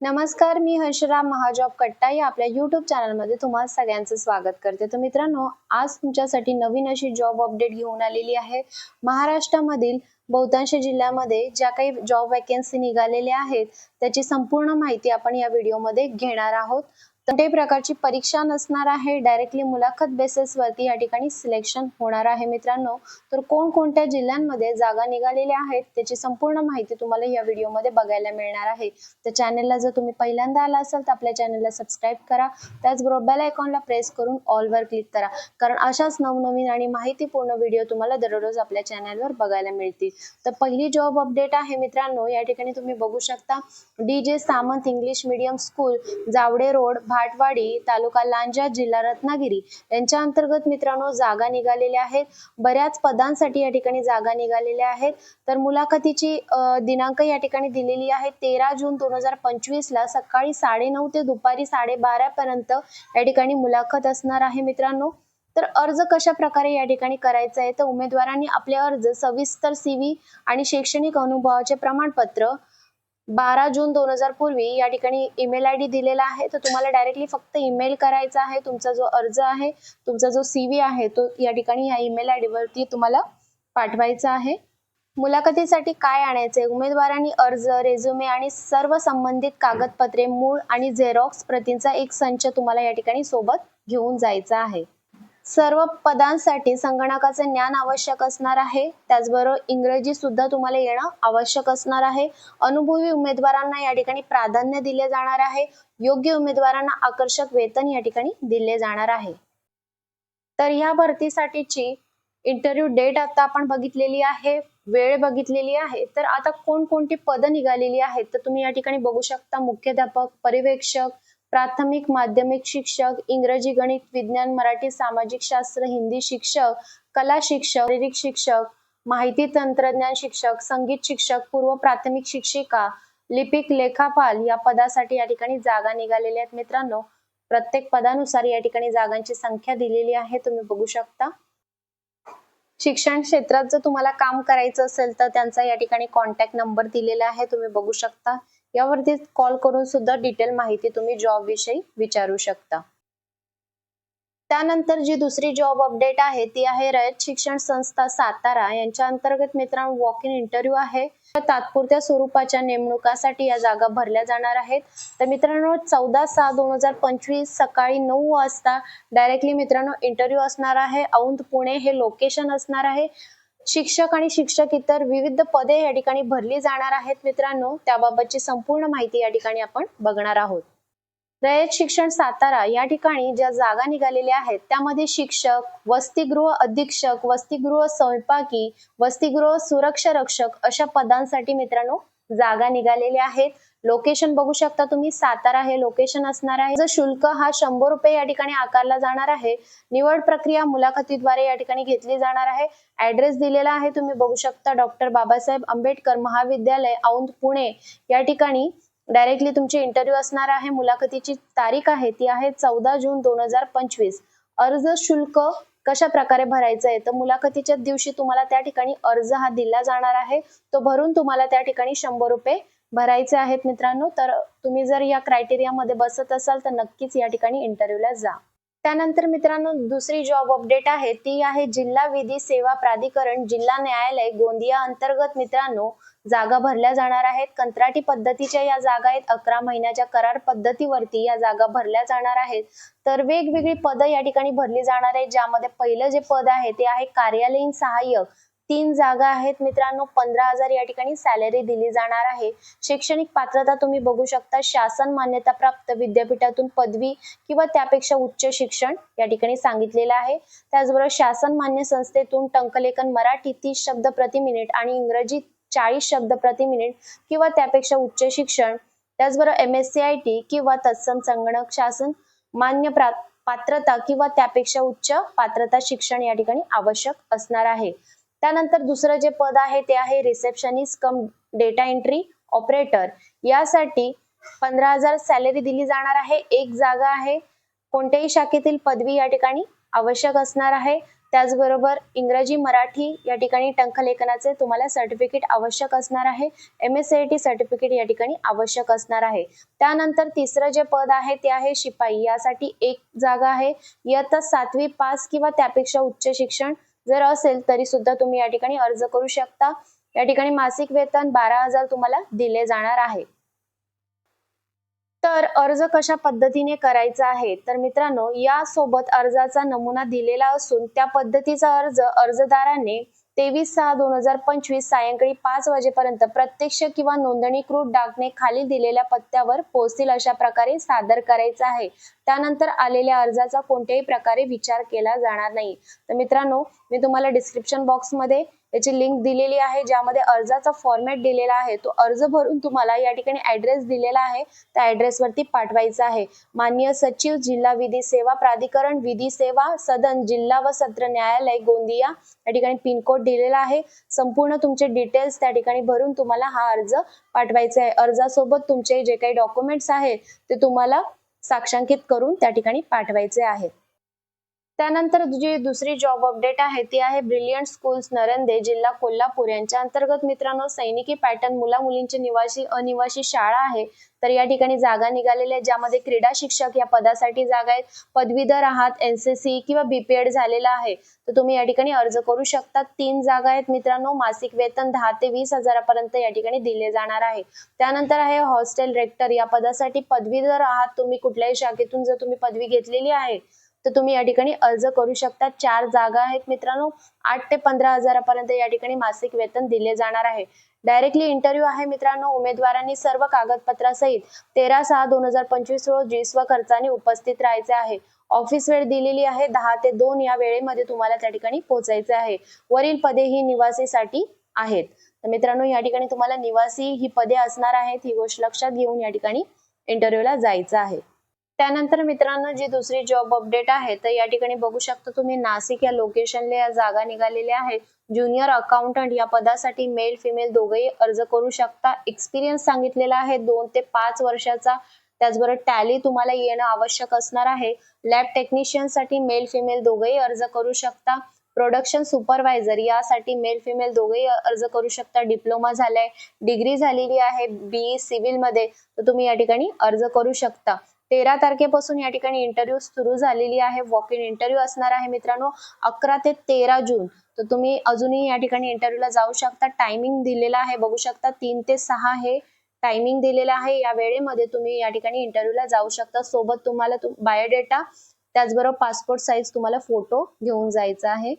नमस्कार मी हर्षराम महाजॉब कट्टा या आपल्या युट्यूब चॅनलमध्ये तुम्हाला सगळ्यांचं स्वागत करते. तर मित्रांनो आज तुमच्यासाठी नवीन अशी जॉब अपडेट घेऊन आलेली आहे. महाराष्ट्रामधील बहुतांश जिल्ह्यामध्ये ज्या काही जॉब वॅकन्सी निघालेल्या आहेत त्याची संपूर्ण माहिती आपण या व्हिडिओमध्ये घेणार आहोत. कोणत्याही प्रकारची परीक्षा नसणार आहे. डायरेक्टली मुलाखत बेसिसवरती या ठिकाणी सिलेक्शन होणार आहे. मित्रांनो तर कोणकोणत्या जिल्ह्यांमध्ये जागा निघालेल्या आहेत त्याची संपूर्ण माहिती तुम्हाला या व्हिडिओमध्ये बघायला मिळणार आहे. तर चॅनलला जर तुम्ही पहिल्यांदा आला असाल तर आपल्या चॅनलला सबस्क्राईब करा. त्याचबरोबर बेल आयकॉनला प्रेस करून ऑलवर क्लिक करा. कारण अशाच नवनवीन आणि माहितीपूर्ण व्हिडिओ तुम्हाला दररोज आपल्या चॅनलवर बघायला मिळतील. तर पहिली जॉब अपडेट आहे मित्रांनो. या ठिकाणी तुम्ही बघू शकता D J Samant English medium school Javade road Bhatwadi taluka Lanja जिल्हा रत्नागिरी यांच्या अंतर्गत मित्रांनो जागा निघालेल्या आहेत. बऱ्याच पदांसाठी या ठिकाणी जागा निघालेल्या आहेत. तर मुलाखतीची दिनांक या ठिकाणी दिलेली आहे. तेरा जून दोन हजार पंचवीस ला सकाळी साडेनऊ ते दुपारी साडेबारा पर्यंत या ठिकाणी मुलाखत असणार आहे मित्रांनो. तर अर्ज कशा प्रकारे या ठिकाणी करायचा आहे? तर उमेदवारांनी आपले अर्ज सविस्तर सीव्ही आणि शैक्षणिक अनुभवाचे प्रमाणपत्र बारा जून दोन हजार पूर्वी या ठिकाणी ईमेल आय डी दिलेला आहे. तर तुम्हाला डायरेक्टली फक्त ईमेल करायचा आहे. तुमचा जो अर्ज आहे तुमचा जो सीव्ही आहे तो या ठिकाणी या ईमेल आय डीवरती तुम्हाला पाठवायचा आहे. मुलाखतीसाठी काय आणायचे उमेदवारांनी अर्ज रेझ्युमे आणि सर्व संबंधित कागदपत्रे मूळ आणि झेरॉक्स प्रतींचा एक संच तुम्हाला या ठिकाणी सोबत घेऊन जायचा आहे. सर्व पदांसाठी संगणकाचे ज्ञान आवश्यक असणार आहे. त्याचबरोबर इंग्रजी सुद्धा तुम्हाला येणं आवश्यक असणार आहे. अनुभवी उमेदवारांना या ठिकाणी प्राधान्य दिले जाणार आहे. योग्य उमेदवारांना आकर्षक वेतन या ठिकाणी दिले जाणार आहे. तर या भरतीसाठीची इंटरव्ह्यू डेट आता आपण बघितलेली आहे. वेळ बघितलेली आहे. तर आता कोणकोणती पदं निघालेली आहेत? तर तुम्ही या ठिकाणी बघू शकता मुख्याध्यापक पर्यवेक्षक प्राथमिक माध्यमिक शिक्षक इंग्रजी गणित विज्ञान मराठी सामाजिक शास्त्र हिंदी शिक्षक कला शिक्षक शारीरिक शिक्षक माहिती तंत्रज्ञान शिक्षक संगीत शिक्षक पूर्व प्राथमिक शिक्षिका लिपिक लेखापाल या पदासाठी या ठिकाणी जागा निघालेल्या आहेत. मित्रांनो प्रत्येक पदानुसार या ठिकाणी जागांची संख्या दिलेली आहे. तुम्ही बघू शकता. शिक्षण क्षेत्रात जर तुम्हाला काम करायचं असेल तर त्यांचा या ठिकाणी कॉन्टॅक्ट नंबर दिलेला आहे. तुम्ही बघू शकता. यावरती कॉल करून सुद्धा डिटेल माहिती तुम्ही जॉब विषयी विचारू शकता. त्यानंतर जी दुसरी जॉब अपडेट आहे ती आहे रयत शिक्षण संस्था सातारा. यांच्या अंतर्गत मित्रांनो वॉक इन इंटरव्ह्यू आहे. तात्पुरत्या स्वरूपाच्या नेमणुकासाठी या जागा भरल्या जाणार आहेत. तर मित्रांनो चौदा सहा दोन हजार पंचवीस सकाळी नऊ वाजता डायरेक्टली मित्रांनो इंटरव्ह्यू असणार आहे. औंध पुणे हे लोकेशन असणार आहे. शिक्षक आणि शिक्षक इतर विविध पदे या ठिकाणी भरली जाणार आहेत मित्रांनो. त्याबाबतची संपूर्ण माहिती या ठिकाणी आपण बघणार आहोत. रयत शिक्षण सातारा या ठिकाणी ज्या जागा निघालेल्या आहेत त्यामध्ये शिक्षक वसतिगृह अधीक्षक वसतिगृह स्वयंपाकी वसतिगृह सुरक्षा रक्षक अशा पदांसाठी मित्रांनो जागा निघालेल्या आहेत. लोकेशन बघू शकता तुम्ही. सातारा हे लोकेशन असणार आहे. जर शुल्क हा शंभर रुपये या ठिकाणी आकारला जाणार आहे. निवड प्रक्रिया मुलाखतीद्वारे या ठिकाणी घेतली जाणार आहे. ऍड्रेस दिलेला आहे. तुम्ही बघू शकता डॉक्टर बाबासाहेब आंबेडकर महाविद्यालय औंध पुणे. या ठिकाणी डायरेक्टली तुमची इंटरव्ह्यू असणार आहे. मुलाखतीची तारीख आहे. ती आहे चौदा जून दोन हजार पंचवीस. अर्ज शुल्क कशा प्रकारे भरायचं आहे? तर मुलाखतीच्या दिवशी तुम्हाला त्या ठिकाणी अर्ज हा दिला जाणार आहे. तो भरून तुम्हाला त्या ठिकाणी शंभर रुपये भरायचे आहेत मित्रांनो. तर तुम्ही जर या क्रायटेरियामध्ये बसत असाल तर नक्कीच या ठिकाणी इंटरव्ह्यूला जा. त्यानंतर मित्रांनो दुसरी जॉब अपडेट आहे. ती आहे जिल्हा विधी सेवा प्राधिकरण जिल्हा न्यायालय गोंदिया अंतर्गत मित्रांनो जागा भरल्या जाणार आहेत. कंत्राटी पद्धतीच्या या जागा आहेत. अकरा महिन्याच्या करार पद्धतीवरती या जागा भरल्या जाणार आहेत. तर वेगवेगळी पदं या ठिकाणी भरली जाणार आहेत. ज्यामध्ये पहिलं जे पद आहे ते आहे कार्यालयीन सहाय्यक तीन जागा आहेत मित्रांनो. पंधरा हजार या ठिकाणी सॅलरी दिली जाणार आहे. शैक्षणिक पात्रता तुम्ही बघू शकता. शासन मान्यता प्राप्त विद्यापीठातून पदवी किंवा त्यापेक्षा उच्च शिक्षण या ठिकाणी सांगितलेलं आहे. त्याचबरोबर शासन मान्य संस्थेतून टंकलेखन मराठी तीस शब्द प्रति मिनिट आणि इंग्रजी चाळीस शब्द प्रति मिनिट किंवा त्यापेक्षा उच्च शिक्षण त्याचबरोबर M S C I T किंवा तत्सम संगणक शासन मान्य प्रा पात्रता किंवा त्यापेक्षा उच्च पात्रता शिक्षण या ठिकाणी आवश्यक असणार आहे. त्यानंतर दुसरं जे पद आहे ते आहे receptionist cum data entry operator यासाठी पंधरा हजार सॅलरी दिली जाणार आहे. एक जागा आहे. कोणत्याही शाखेतील पदवी या ठिकाणी आवश्यक असणार आहे. त्याचबरोबर इंग्रजी मराठी या ठिकाणी टंकलेखनाचे तुम्हाला सर्टिफिकेट आवश्यक असणार आहे. M S C I T certificate या ठिकाणी आवश्यक असणार आहे. त्यानंतर तिसरं जे पद आहे ते आहे शिपाई. यासाठी एक जागा आहे. इयत्ता सातवी पास किंवा त्यापेक्षा उच्च शिक्षण जर असेल तरी सुद्धा तुम्ही या ठिकाणी अर्ज करू शकता. या ठिकाणी मासिक वेतन बारा हजार तुम्हाला दिले जाणार आहे. तर अर्ज कशा पद्धतीने करायचा आहे? तर मित्रांनो यासोबत अर्जाचा नमुना दिलेला असून त्या पद्धतीचा अर्ज अर्जदाराने तेवीस सहा दोन हजार पंचवीस सायंकाळी पाच वाजेपर्यंत प्रत्यक्ष किंवा नोंदणीकृत डाकने खाली दिलेल्या पत्त्यावर पोहोचतील अशा प्रकारे सादर करायचा आहे. त्यानंतर आलेल्या अर्जाचा कोणत्याही प्रकारे विचार केला जाणार नाही. तर मित्रांनो मी तुम्हाला डिस्क्रिप्शन बॉक्समध्ये त्याची लिंक दिलेली आहे ज्यामध्ये अर्जाचा फॉर्मॅट दिलेला आहे. तो अर्ज भरून तुम्हाला या ठिकाणी ऍड्रेस दिलेला आहे. त्या ऍड्रेसवरती पाठवायचा आहे. मान्य सचिव जिल्हा विधी सेवा प्राधिकरण विधी सेवा सदन जिल्हा व सत्र न्यायालय गोंदिया या ठिकाणी पिनकोड दिलेला आहे. संपूर्ण तुमचे डिटेल्स त्या ठिकाणी भरून तुम्हाला हा अर्ज पाठवायचा आहे. अर्जासोबत तुमचे जे काही डॉक्युमेंट्स आहेत ते तुम्हाला साक्षांकित करून त्या ठिकाणी पाठवायचे आहेत. त्यानंतर जी दुसरी जॉब अपडेट आहे ती आहे ब्रिलियंट स्कूल्स नरंदे जिल्हा कोल्हापूर. यांच्या अंतर्गत मित्रांनो सैनिकी पॅटर्न मुला मुलींची निवासी अनिवासी शाळा आहे. तर या ठिकाणी जागा निघालेल्या आहेत ज्यामध्ये क्रीडा शिक्षक या पदासाठी जागा आहेत. पदवीधर आहात एनसीसी किंवा बीपीएड झालेला आहे. तर तुम्ही या ठिकाणी अर्ज करू शकता. तीन जागा आहेत मित्रांनो मासिक वेतन दहा ते वीस हजारापर्यंत या ठिकाणी दिले जाणार आहे. त्यानंतर आहे हॉस्टेल रेक्टर या पदासाठी पदवीधर आहात तुम्ही कुठल्याही शाखेतून जर तुम्ही पदवी घेतलेली आहे तर तुम्ही या ठिकाणी अर्ज करू शकता. चार जागा आहेत मित्रांनो. आठ ते पंधरा हजारापर्यंत या ठिकाणी मासिक वेतन दिले जाणार आहे. डायरेक्टली इंटरव्ह्यू आहे मित्रांनो. उमेदवारांनी सर्व कागदपत्रासहित तेरा सहा दोन हजार पंचवीस रोजी स्वखर्चाने उपस्थित राहायचे आहे. ऑफिस वेळ दिलेली आहे. दहा ते दोन या वेळेमध्ये तुम्हाला त्या ठिकाणी पोहोचायचे आहे. वरील पदे ही निवासीसाठी आहेत. तर मित्रांनो या ठिकाणी तुम्हाला निवासी ही पदे असणार आहेत. ही गोष्ट लक्षात घेऊन या ठिकाणी इंटरव्ह्यूला जायचं आहे. त्यानंतर मित्रांनो जी दुसरी जॉब अपडेट आहे तर या ठिकाणी बघू शकता तुम्ही नाशिक या लोकेशनला या जागा निघालेल्या आहेत. ज्युनियर अकाउंटंट या पदासाठी मेल फिमेल दोघेही अर्ज करू शकता. एक्सपिरियन्स सांगितलेला आहे दोन ते पाच वर्षाचा. त्याचबरोबर टॅली तुम्हाला येणं आवश्यक असणार आहे. लॅब टेक्निशियनसाठी मेल फिमेल दोघेही अर्ज करू शकता. प्रोडक्शन सुपरवायझर यासाठी मेल फिमेल दोघेही अर्ज करू शकता. डिप्लोमा झालाय डिग्री झालेली आहे बीई सिव्हिलमध्ये. तर तुम्ही या ठिकाणी अर्ज करू शकता. तेरा तारखेपासून या ठिकाणी इंटरव्ह्यू सुरू झालेली आहे. वॉक इन इंटरव्ह्यू असणार आहे मित्रांनो. अकरा ते तेरा जून. तर तुम्ही अजूनही या ठिकाणी इंटरव्ह्यूला जाऊ शकता. टायमिंग दिलेला आहे. बघू शकता तीन ते सहा हे टायमिंग दिलेला आहे. या वेळेमध्ये तुम्ही या ठिकाणी इंटरव्ह्यूला जाऊ शकता. सोबत तुम्हाला बायोडेटा त्याचबरोबर पासपोर्ट साईज तुम्हाला फोटो घेऊन जायचा आहे.